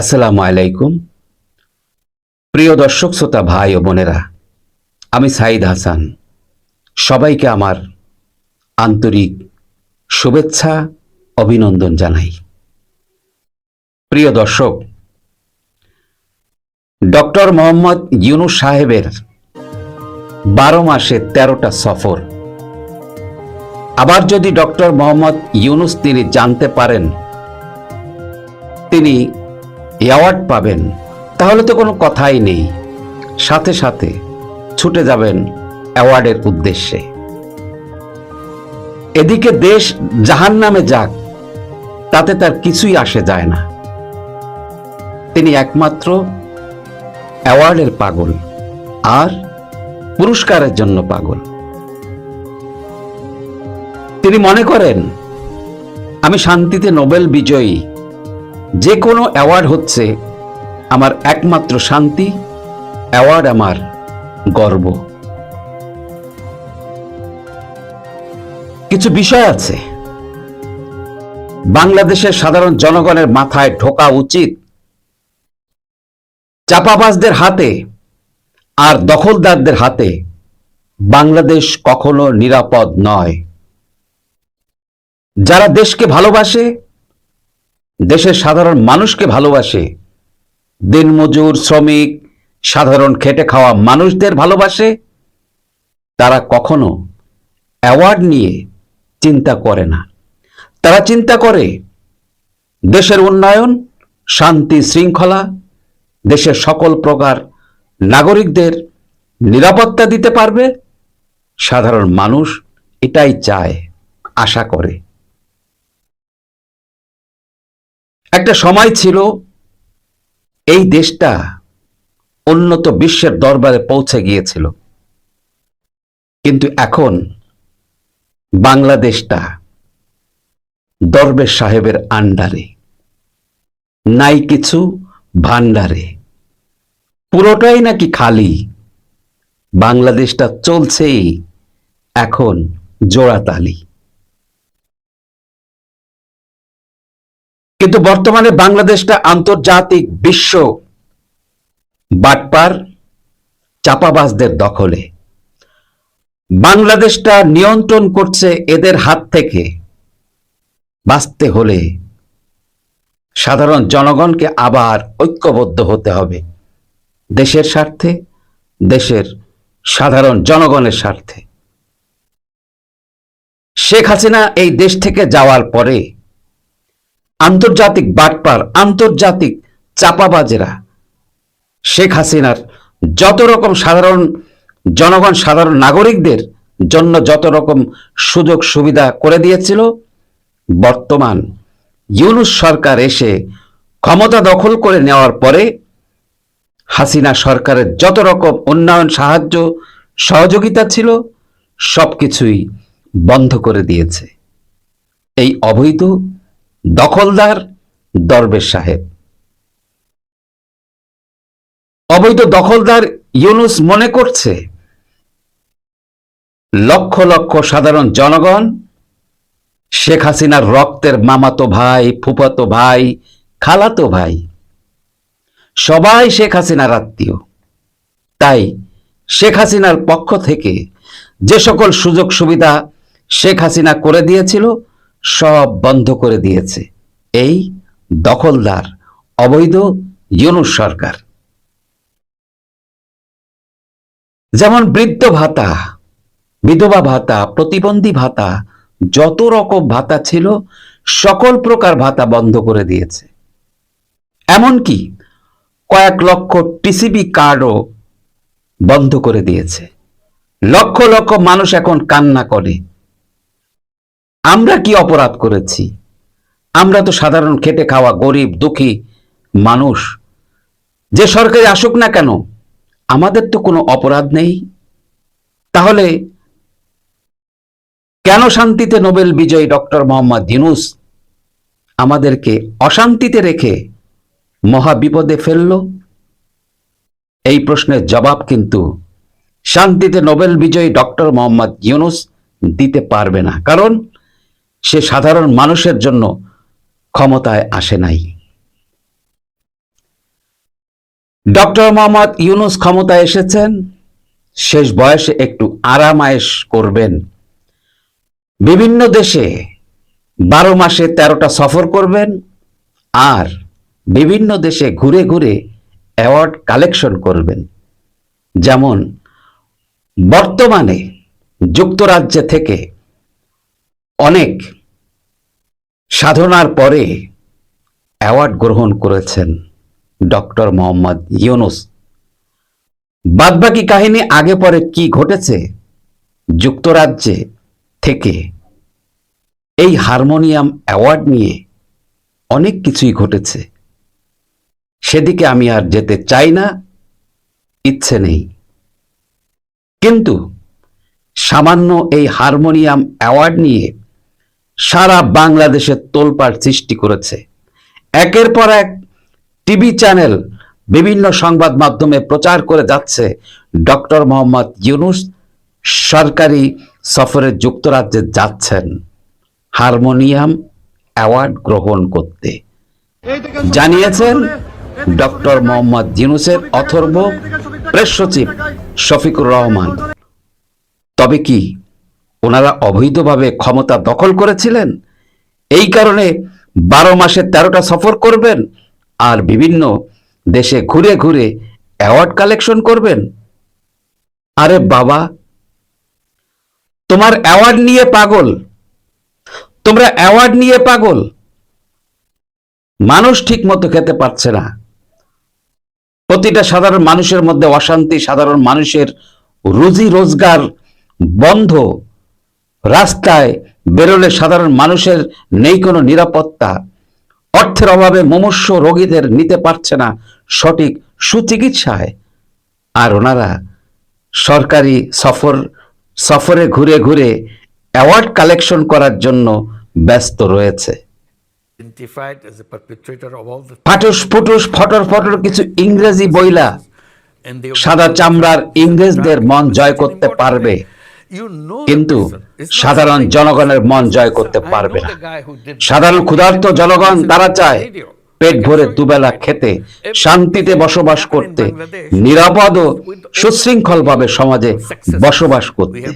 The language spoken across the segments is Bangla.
আসসালামু আলাইকুম। প্রিয় দর্শক, শ্রোতা, ভাই ও বোনেরা, আমি সাইদ হাসান। সবাইকে আমার আন্তরিক শুভেচ্ছা, অভিনন্দন জানাই। প্রিয় দর্শক, ডক্টর মোহাম্মদ ইউনুস সাহেবের বারো মাসে তেরোটা সফর। আবার যদি ডক্টর মোহাম্মদ ইউনুস তিনি জানতে পারেন, তিনি অ্যাওয়ার্ড পাবেন, তাহলে তো কোনো কথাই নেই। সাথে সাথে ছুটে যাবেন অ্যাওয়ার্ডের উদ্দেশ্যে। এদিকে দেশ জাহান নামে যাক, তাতে তার কিছুই আসে যায় না। তিনি একমাত্র অ্যাওয়ার্ডের পাগল আর পুরস্কারের জন্য পাগল। তিনি মনে করেন, আমি শান্তিতে নোবেল বিজয়ী যে কোনো অ্যাওয়ার্ড হচ্ছে আমার একমাত্র শান্তি, অ্যাওয়ার্ড আমার গর্ব। কিছু বিষয় আছে। বাংলাদেশের সাধারণ জনগণের মাথায় ঢোকা উচিত। চাপাবাজদের হাতে আর দখলদারদের হাতে বাংলাদেশ কখনো নিরাপদ নয়। যারা দেশকে ভালোবাসে দেশের সাধারণ মানুষকে ভালোবাসে। দিনমজুর শ্রমিক, সাধারণ খেটে খাওয়া মানুষদের ভালোবাসে। তারা কখনো অ্যাওয়ার্ড নিয়ে চিন্তা করে না। তারা চিন্তা করে, দেশের উন্নয়ন, শান্তি, শৃঙ্খলা, দেশের সকল প্রকার নাগরিকদের নিরাপত্তা দিতে পারবে। সাধারণ মানুষ এটাই চায়, আশা করে। একটা সময় ছিল এই দেশটা উন্নত বিশ্বের দরবারে পৌঁছে গিয়েছিল। কিন্তু এখন বাংলাদেশটা দরবেশ সাহেবের আন্ডারে, নাই কিছু ভান্ডারে। পুরোটাই নাকি খালি। বাংলাদেশটা চলছেই এখন জোড়াতালি। কিন্তু বর্তমানে বাংলাদেশটা আন্তর্জাতিক বিশ্ব বাটপার চাপাবাজদের দখলে। বাংলাদেশটা নিয়ন্ত্রণ করছে এদের হাত থেকে বাঁচতে হলে সাধারণ জনগণকে আবার ঐক্যবদ্ধ হতে হবে দেশের স্বার্থে, দেশের সাধারণ জনগণের স্বার্থে। শেখ হাসিনা এই দেশ থেকে যাওয়ার পরে আন্তর্জাতিক বাটপার, আন্তর্জাতিক চাপাবাজেরা। শেখ হাসিনার যত রকম সাধারণ জনগণ, সাধারণ নাগরিকদের জন্য যত রকম সুযোগ, সুবিধা করে দিয়েছিল, বর্তমান ইউনুস সরকার এসে ক্ষমতা দখল করে নেওয়ার পরে হাসিনা সরকারের যত রকম উন্নয়ন, সাহায্য, সহযোগিতা ছিল, সবকিছুই বন্ধ করে দিয়েছে। এই অবৈধ দখলদার দরবেশ সাহেব। অবৈধ দখলদার ইউনুস মনে করছে, লক্ষ লক্ষ সাধারণ জনগণ শেখ হাসিনার রক্তের মামাতো ভাই, ফুফাতো ভাই, খালাতো ভাই, সবাই শেখ হাসিনার আত্মীয়। তাই শেখ হাসিনার পক্ষ থেকে যে সকল সুযোগ সুবিধা শেখ হাসিনা করে দিয়েছিল সব বন্ধ করে দিয়েছে। এই দখলদার অবৈধ ইউনুস সরকার। যেমন বৃদ্ধ ভাতা, বিধবা ভাতা, প্রতিবন্ধী ভাতা, যত রকম ভাতা ছিল, সকল প্রকার ভাতা বন্ধ করে দিয়েছে। এমনকি কয়েক লক্ষ টিসিবি কার্ডও বন্ধ করে দিয়েছে। লক্ষ লক্ষ মানুষ এখন কান্না করে। আমরা কি অপরাধ করেছি? আমরা তো সাধারণ খেটে খাওয়া গরিব, দুঃখী মানুষ। যে সরকারি আসুক না কেন, আমাদের তো কোনো অপরাধ নেই। তাহলে কেন শান্তিতে নোবেল বিজয়ী ডক্টর মোহাম্মদ ইউনুস আমাদেরকে অশান্তিতে রেখে মহা বিপদে ফেলল? এই প্রশ্নের জবাব কিন্তু শান্তিতে নোবেল বিজয়ী ডক্টর মোহাম্মদ ইউনুস দিতে পারবে না। কারণ সে সাধারণ মানুষের জন্য ক্ষমতায় আসে নাই। ডক্টর মোহাম্মদ ইউনুস ক্ষমতায় এসেছেন, শেষ বয়সে একটু আরামায়েশ করবেন। বিভিন্ন দেশে বারো মাসে তেরোটা সফর করবেন আর বিভিন্ন দেশে ঘুরে ঘুরে অ্যাওয়ার্ড কালেকশন করবেন। যেমন বর্তমানে যুক্তরাজ্যে থেকে অনেক সাধনার পরে অ্যাওয়ার্ড গ্রহণ করেছেন ডক্টর মোহাম্মদ ইউনুস। বাদবাকি কাহিনী আগে পরে কি ঘটেছে যুক্তরাজ্যে থেকে এই হারমোনিয়াম অ্যাওয়ার্ড নিয়ে অনেক কিছুই ঘটেছে। সেদিকে আমি আর যেতে চাই না, ইচ্ছে নেই। কিন্তু সামান্য এই হারমোনিয়াম অ্যাওয়ার্ড নিয়ে সারা বাংলাদেশে তোলপাড় সৃষ্টি করেছে। একের পর এক টিভি চ্যানেল বিভিন্ন সংবাদ মাধ্যমে প্রচার করে যাচ্ছে ডক্টর মোহাম্মদ ইউনুস সরকারি সফরে যুক্তরাজ্যে যাচ্ছেন। হারমোনিয়াম অ্যাওয়ার্ড গ্রহণ করতে। জানিয়েছেন ডক্টর মোহাম্মদ ইউনুসের অথর্ব প্রেস সচিব শফিকুর রহমান। তবে কি ওনারা অবৈধভাবে ক্ষমতা দখল করেছিলেন। এই কারণে বারো মাসে তেরোটা সফর করবেন আর বিভিন্ন দেশে ঘুরে ঘুরে অ্যাওয়ার্ড কালেকশন করবেন। আরে বাবা, তোমার অ্যাওয়ার্ড নিয়ে পাগল। তোমরা অ্যাওয়ার্ড নিয়ে পাগল। মানুষ ঠিক মতো খেতে পারছে না। প্রতিটা সাধারণ মানুষের মধ্যে অশান্তি, সাধারণ মানুষের রুজি রোজগার বন্ধ। রাস্তায় বেরোলে সাধারণ মানুষের নেই কোনো নিরাপত্তা। অর্থের অভাবে মুমূর্ষ রোগীদের নিতে পারছে না সঠিক সুচিকিৎসায়। আর ওনারা সরকারি সফর সফরে ঘুরে ঘুরে অ্যাওয়ার্ড কালেকশন করার জন্য ব্যস্ত রয়েছে। ফাটুস ফুটুস ফটর ফটর কিছু ইংরেজি বইলা সাদা চামড়ার ইংরেজদের মন জয় করতে পারবে। কিন্তু সাধারণ জনগণের মন জয় করতে পারবে না। সাধারণ ক্ষুধার্ত জনগণ তারা চায় পেট ভরে দুবেলা খেতে শান্তিতে বসবাস করতে নিরাপদ ও সুশৃঙ্খলভাবে সমাজে বসবাস করতে।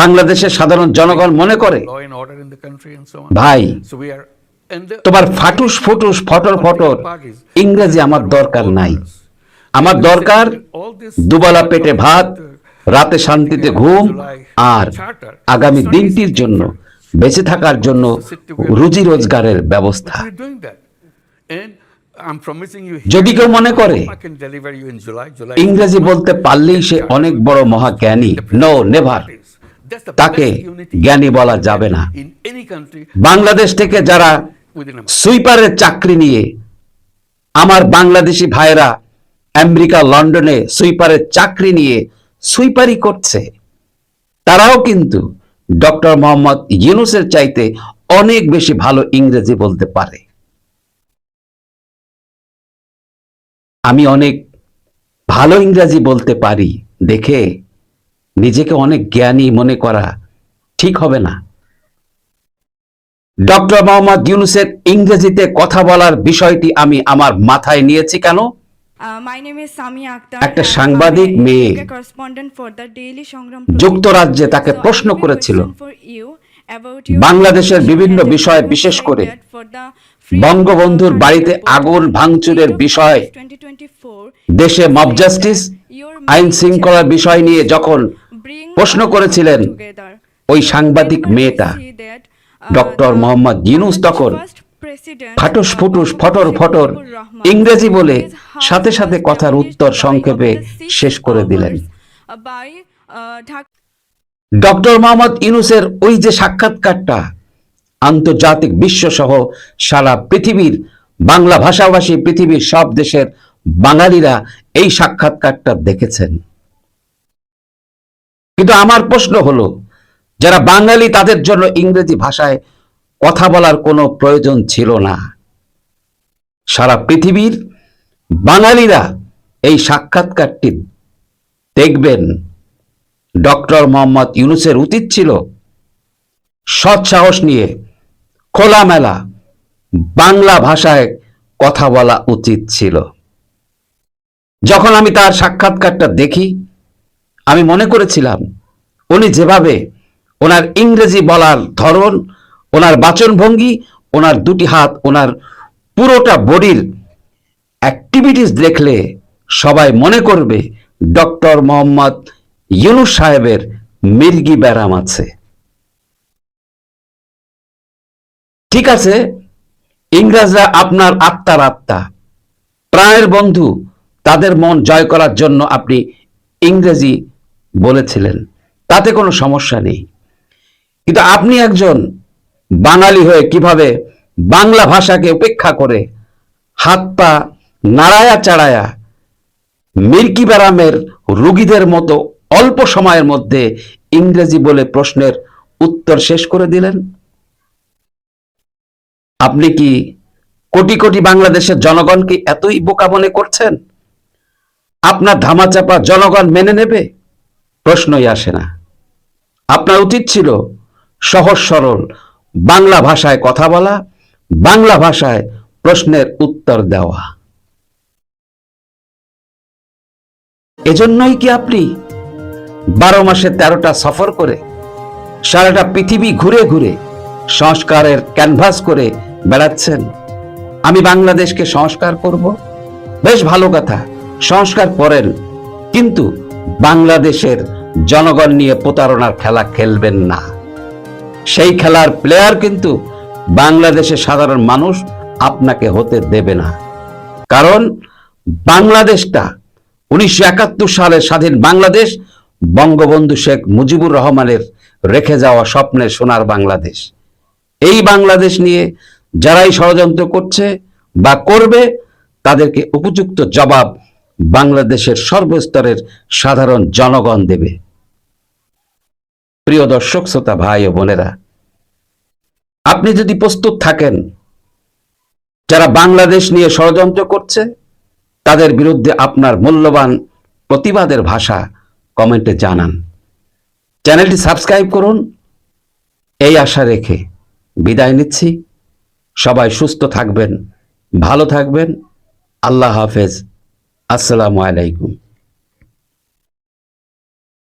বাংলাদেশের সাধারণ জনগণ মনে করে. ভাই তোমার ফাটুস ফুটুস ফটর ফটর ইংরেজি আমার দরকার নাই। আমার দরকার দুবেলা পেটে ভাত রাতে শান্তিতে ঘুম আর আগামী দিনটির জন্য বেঁচে থাকার জন্য রুজি রোজগারের ব্যবস্থা। যদি কেউ মনে করে, ইংরেজি বলতে পারলেই সে অনেক বড় মহাজ্ঞানী। নো নেভার তাকে জ্ঞানী বলা যাবে না। বাংলাদেশ থেকে যারা সুইপারের চাকরি নিয়ে আমার বাংলাদেশি ভাইরা আমেরিকা, লন্ডনে সুইপারের চাকরি নিয়ে সুইপারি করছে। তারাও কিন্তু ডক্টর মোহাম্মদ ইউনুসের চাইতে অনেক বেশি ভালো ইংরেজি বলতে পারে। আমি অনেক ভালো ইংরেজি বলতে পারি দেখে নিজেকে অনেক জ্ঞানী মনে করা ঠিক হবে না। ডক্টর মোহাম্মদ ইউনুসের ইংরেজিতে কথা বলার বিষয়টি আমি আমার মাথায় নিয়েছি কেন? একটা সাংবাদিক মেয়ে। যুক্তরাজ্যে তাকে প্রশ্ন করেছিল বাংলাদেশের বিভিন্ন বিষয়ে বিশেষ করে বঙ্গবন্ধুর বাড়িতে আগুন ভাঙচুরের বিষয় দেশে মব জাস্টিস আইন শৃঙ্খলার বিষয় নিয়ে যখন প্রশ্ন করেছিলেন ওই সাংবাদিক মেয়েটা ডক্টর মোহাম্মদ জিনুস তখন ফাটুস ফুটুস ফটর ফটর ইংরেজি বলে সাথে সাথে কথার উত্তর সংক্ষেপে শেষ করে দিলেন। ডক্টর মোহাম্মদ ইউনুসের ওই যে সাক্ষাৎকারটা, আন্তর্জাতিক বিশ্ব সহ সারা পৃথিবীর বাংলা ভাষাভাষী পৃথিবীর সব দেশের বাঙালিরা এই সাক্ষাৎকারটা দেখেছেন। কিন্তু আমার প্রশ্ন হলো, যারা বাঙালি তাদের জন্য ইংরেজি ভাষায় কথা বলার কোনো প্রয়োজন ছিল না। সারা পৃথিবীর বাঙালিরা এই সাক্ষাৎকারটি দেখবেন। ডক্টর মোহাম্মদ ইউনুসের উচিত ছিল। সৎ সাহস নিয়ে খোলামেলা বাংলা ভাষায় কথা বলা উচিত ছিল। যখন আমি তার সাক্ষাৎকারটা দেখি, আমি মনে করেছিলাম, উনি যেভাবে ওনার ইংরেজি বলার ধরন, ওনার বাচনভঙ্গি, ওনার দুটি হাত, ওনার পুরোটা বডির অ্যাক্টিভিটিস দেখলে সবাই মনে করবে ডক্টর মোহাম্মদ ইউনুস সাহেবের মির্গি ব্যারাম আছে। ঠিক আছে, ইংরেজরা আপনার আত্মার আত্মা। প্রাণের বন্ধু, তাদের মন জয় করার জন্য আপনি ইংরেজি বলেছিলেন, তাতে কোনো সমস্যা নেই। কিন্তু আপনি একজন বাঙালি হয়ে কীভাবে বাংলা ভাষাকে উপেক্ষা করে হাত পা নাড়ায়া চাড়ায়া মির্কি ব্যারামের রুগীদের মতো অল্প সময়ের মধ্যে ইংরেজি বলে প্রশ্নের উত্তর শেষ করে দিলেন। আপনি কি কোটি কোটি বাংলাদেশের জনগণকে এতই বোকা মনে করছেন? আপনার ধামাচাপা জনগণ মেনে নেবে? প্রশ্নই আসে না। আপনার উচিত ছিল সহজ সরল বাংলা ভাষায় কথা বলা, বাংলা ভাষায় প্রশ্নের উত্তর দেওয়া। এজন্যই কি আপনি বারো মাসে তেরোটা সফর করে সারাটা পৃথিবী ঘুরে ঘুরে সংস্কারের ক্যানভাস করে বেড়াচ্ছেন? আমি বাংলাদেশকে সংস্কার করব? বেশ ভালো কথা, সংস্কার করেন। কিন্তু বাংলাদেশের জনগণ নিয়ে প্রতারণার খেলা খেলবেন না। সেই খেলার প্লেয়ার কিন্তু বাংলাদেশের সাধারণ মানুষ আপনাকে হতে দেবে না। কারণ বাংলাদেশটা উনিশশো একাত্তর সালে স্বাধীন বাংলাদেশ, বঙ্গবন্ধু শেখ মুজিবুর রহমানের রেখে যাওয়া স্বপ্নের সোনার বাংলাদেশ। এই বাংলাদেশ নিয়ে যারাই ষড়যন্ত্র করছে বা করবে, তাদেরকে উপযুক্ত জবাব বাংলাদেশের সর্বস্তরের সাধারণ জনগণ দেবে। প্রিয় দর্শক, শ্রোতা, ভাই ও বোনেরা, আপনি যদি প্রস্তুত থাকেন, যারা বাংলাদেশ নিয়ে ষড়যন্ত্র করছে তাদের বিরুদ্ধে আপনার মূল্যবান প্রতিবাদের ভাষা কমেন্টে জানান। চ্যানেলটি সাবস্ক্রাইব করুন। এই আশা রেখে বিদায় নিচ্ছি। সবাই সুস্থ থাকবেন, ভালো থাকবেন। আল্লাহ হাফেজ। আসসালামু আলাইকুম।